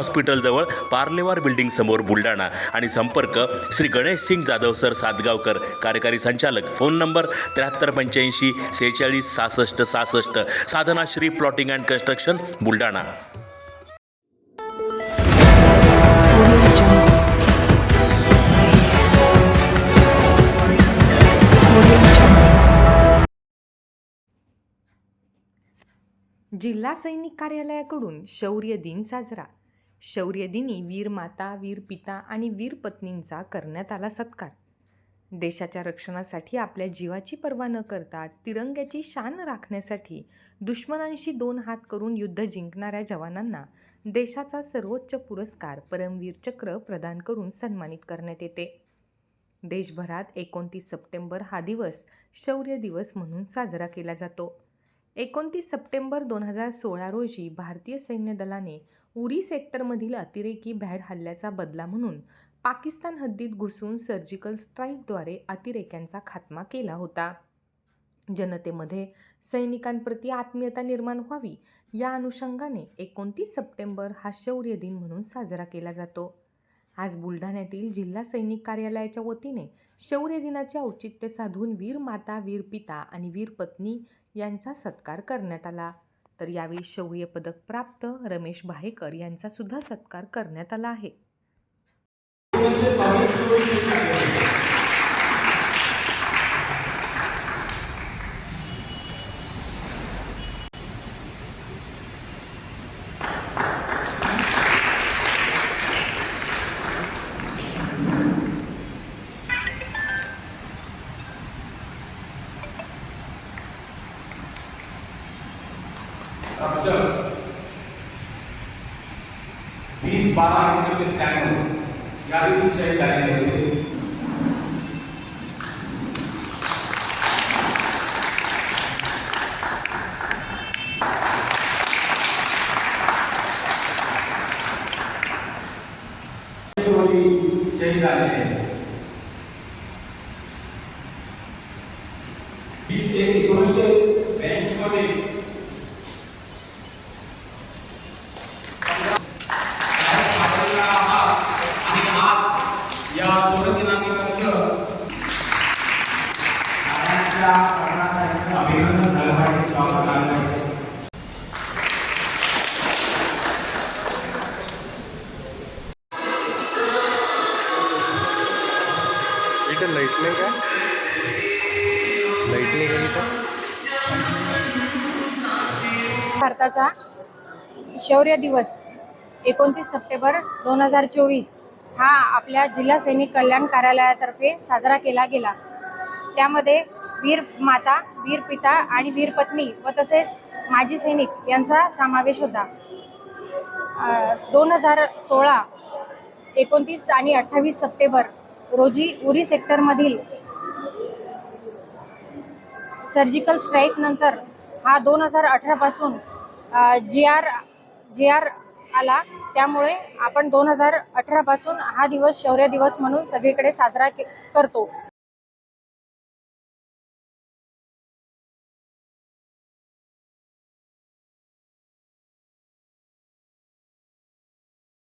हॉस्पिटलजवळ Parlewar building समोर बुलढाणा. आणि संपर्क श्री गणेश सिंग जाधव सर सातगावकर कार्यकारी संचालक. फोन नंबर त्र्याहत्तर पंच्याऐंशी सेहेचाळीस सहासष्ट सहासष्ट. Sadhana Shri plotting and construction Buldhana. जिल्हा सैनिक कार्यालयाकडून शौर्य दिन साजरा. शौर्यदिनी वीर माता वीर पिता आणि वीर पत्नींचा करण्यात आला सत्कार. देशाच्या रक्षणासाठी आपल्या जीवाची पर्वा न करता तिरंग्याची शान राखण्यासाठी दुश्मनांशी दोन हात करून युद्ध जिंकणाऱ्या जवानांना देशाचा सर्वोच्च पुरस्कार परमवीर चक्र प्रदान करून सन्मानित करण्यात येते. देशभरात एकोणतीस सप्टेंबर हा दिवस शौर्य दिवस म्हणून साजरा केला जातो. एकोणतीस सप्टेंबर दोन हजार सोळा रोजी भारतीय सैन्य दलाने उरी सेक्टरमधील अतिरेकी भॅड हल्ल्याचा बदला म्हणून पाकिस्तान हद्दीत घुसून सर्जिकल स्ट्राईकद्वारे अतिरेक्यांचा खात्मा केला होता. जनतेमध्ये सैनिकांप्रती आत्मीयता निर्माण व्हावी या अनुषंगाने एकोणतीस सप्टेंबर हा शौर्य दिन म्हणून साजरा केला जातो. आज बुलढाण्यातील जिल्हा सैनिक कार्यालयाच्या वतीने शौर्य दिनाचे औचित्य साधून वीर माता वीर पिता आणि वीर पत्नी यांचा सत्कार करण्यात आला. तर यावेळी शौर्य पदक प्राप्त रमेश भायेकर यांचा सुद्धा सत्कार करण्यात आला आहे. अक्षर वीस बारा एकोणीसशे त्र्याण्णव या दिवशी शहीद झालेले होते रोजी शहीद झालेले वीस इथं लाइट नाही का? लाइट नाही का इथं? भारताचा शौर्य दिवस एकोणतीस सप्टेंबर दोन हजार चोवीस. हा आपल्या जिल्हा सैनिक कल्याण कार्यालयातर्फे साजरा केला गेला. त्यामध्ये वीर माता वीर पिता आणि वीर पत्नी व तसेच माजी सैनिक यांचा समावेश होता. दोन हजार सोळा एकोणतीस आणि अठ्ठावीस सप्टेंबर रोजी उरी सेक्टरमधील सर्जिकल स्ट्राईक नंतर हा दोन हजार अठरापासून जी आर जी आर आला. त्यामुळे आपण दोन हजार अठरापासून हा दिवस शौर्य दिवस म्हणून सगळीकडे साजरा के करतो.